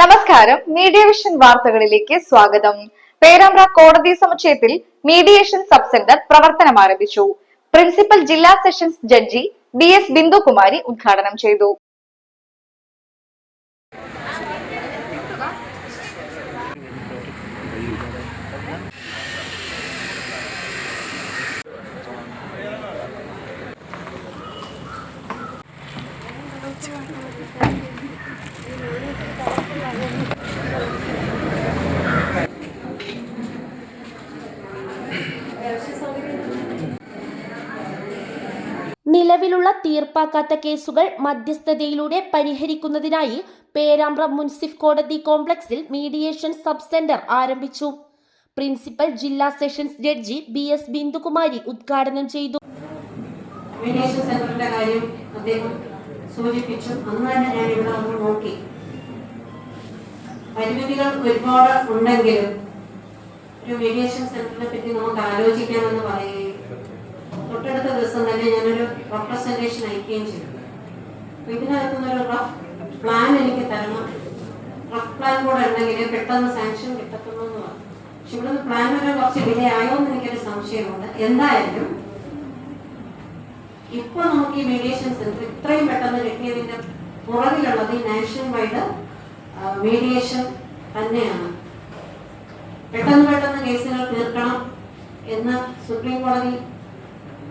നമസ്കാരം. Media vision വാർത്തകളിലേക്ക് സ്വാഗതം. പേരാമ്പ്ര കോടതി സമുച്ചയത്തിൽ മീഡിയേഷൻ സബ് സെന്റർ പ്രവർത്തനം ആരംഭിച്ചു. പ്രിൻസിപ്പൽ ജില്ലാ sessions judge B S Bindukumari ഉദ്ഘാടനം ചെയ്തു. നിലവിലുള്ള തീർപ്പാക്കാത്ത കേസുകൾ മധ്യസ്ഥതയിലൂടെ പരിഹരിക്കുന്നതിനായി പേരാമ്പ്ര മുൻസിഫ് കോടതി കോംപ്ലക്സിൽ മീഡിയേഷൻ സബ് സെന്റർ ആരംഭിച്ചു. പ്രിൻസിപ്പൽ ജില്ലാ sessions judge B S Bindukumari ഉദ്ഘാടനം ചെയ്തു. മീഡിയേഷൻ സെന്ററിന്റെ കാര്യം അദ്ദേഹം സൂചിപ്പിച്ചു. അന്ന് തന്നെ ഞാൻ ഇവിടെ ഒന്ന് നോക്കി. പരിമിതികൾ ഒരുപാട് ഉണ്ടെങ്കിലും ഒരു മീഡിയേഷൻ സെന്ററിനെ പറ്റി നമുക്ക് ആലോചിക്കാമെന്ന് പറയുകയും തൊട്ടടുത്ത ദിവസം തന്നെ ഞാനൊരു റെപ്രസെന്റേഷൻ അയക്കുകയും ചെയ്തു. അപ്പൊ ഇതിനകത്തുനിന്നൊരു റഫ് പ്ലാൻ എനിക്ക് തരണം. റഫ് പ്ലാൻ കൂടെ ഉണ്ടെങ്കിൽ പെട്ടെന്ന് സാങ്ഷൻ കിട്ടത്തുള്ളൂ എന്ന് പറഞ്ഞു. പക്ഷെ ഇവിടുന്ന് പ്ലാൻ വരെ കുറച്ച് ഡിലേ ആയോ എന്ന് എനിക്കൊരു സംശയമുണ്ട്. എന്തായാലും ഇപ്പൊ നമുക്ക് ഈ മീഡിയേഷൻ സെന്റർ ഇത്രയും പെട്ടെന്ന് കിട്ടിയതിന്റെ പുറകിലുള്ളത് ഈ നാഷൻ വൈഡ് മീഡിയേഷൻ തന്നെയാണ്. പെട്ടെന്ന് പെട്ടെന്ന് കേസുകൾ തീർക്കണം എന്ന് സുപ്രീം കോടതി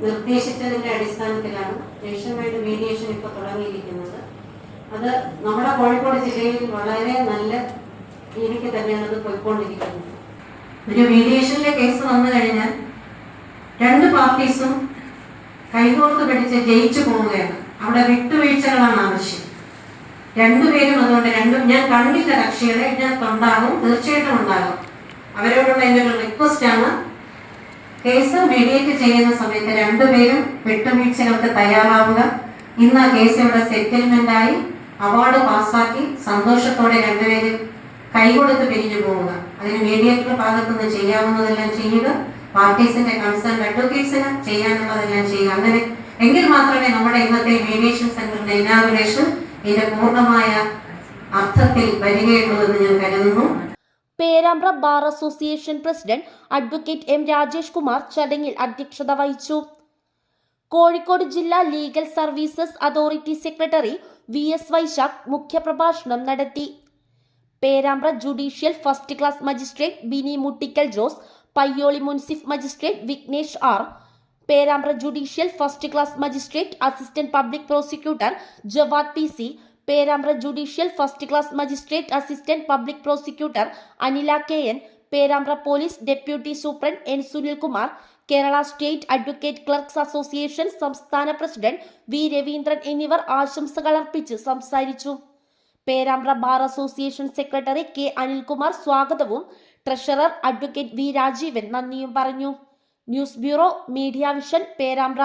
നിർദ്ദേശിച്ചതിന്റെ അടിസ്ഥാനത്തിലാണ് നേഷൻ വൈഡ് മീഡിയേഷൻ ഇപ്പൊ തുടങ്ങിയിരിക്കുന്നത്. അത് നമ്മുടെ കോഴിക്കോട് ജില്ലയിൽ വളരെ നല്ല രീതിക്ക് തന്നെയാണ് അത് പോയിക്കൊണ്ടിരിക്കുന്നത്. ഒരു മീഡിയേഷനിലെ കേസ് വന്നു കഴിഞ്ഞാൽ രണ്ട് പാർട്ടീസും കൈകോർത്ത് പഠിച്ച് ജയിച്ചു പോവുകയാണ്. അവിടെ വിട്ടുവീഴ്ചകളാണ് ആവശ്യം രണ്ടുപേരും അതുകൊണ്ട് രണ്ടും ഞാൻ കണ്ടില്ല കക്ഷികളെ ഉണ്ടാകും തീർച്ചയായിട്ടും ഉണ്ടാകും. അവരോടുള്ള എന്റെ ഒരു റിക്വസ്റ്റ് ആണ്. കേസ് മീഡിയേറ്റ് ചെയ്യുന്ന സമയത്ത് രണ്ടുപേരും വിട്ടുവീഴ്ചകൾക്ക് തയ്യാറാവുക. ഇന്ന് ആ കേസ് ഇവിടെ സെറ്റിൽമെന്റ് ആയി. അവാർഡ് പാസ്സാക്കി സന്തോഷത്തോടെ രണ്ടുപേരും കൈകൊടുത്ത് പിരിഞ്ഞു പോവുക. അതിന് മീഡിയേറ്ററുടെ ഭാഗത്തുനിന്ന് ചെയ്യാവുന്നതെല്ലാം ചെയ്യുക. പാർട്ടീസിന്റെ കൺസേൺ അഡ്വക്കേറ്റ്സിന് ഞാൻ ചെയ്യുക. അങ്ങനെ എങ്കിൽ മാത്രമേ നമ്മുടെ ഇന്നത്തെ മീഡിയേഷൻ സെന്ററിന്റെ ഇനാഗുറേഷൻ ഇതിന്റെ പൂർണമായ അർത്ഥത്തിൽ വരികയുള്ളൂ എന്ന് ഞാൻ കരുതുന്നു. Perambra bar association president advocate M Rajesh Kumar ചടങ്ങിൽ അധ്യക്ഷത വഹിച്ചു. കോഴിക്കോട് ജില്ലാ legal services authority secretary V S Vaishakh മുഖ്യപ്രഭാഷണം നടത്തി. Perambra judicial first class magistrate Bini Muttickal Jose Payyoli munsif magistrate Vignesh R. Perambra judicial first class magistrate assistant public prosecutor Jawad P C. Perambra judicial first class magistrate assistant public prosecutor Anila K N. Perambra police deputy superintendent N. Sunilkumar. Kerala state advocate clerks association സംസ്ഥാന president V. Raveendran എന്നിവർ ആശംസകൾ അർപ്പിച്ച് സംസാരിച്ചു. Perambra bar association secretary K. Anilkumar സ്വാഗതവും treasurer advocate V Rajeevan നന്ദിയും പറഞ്ഞു. News bureau media vision Perambra.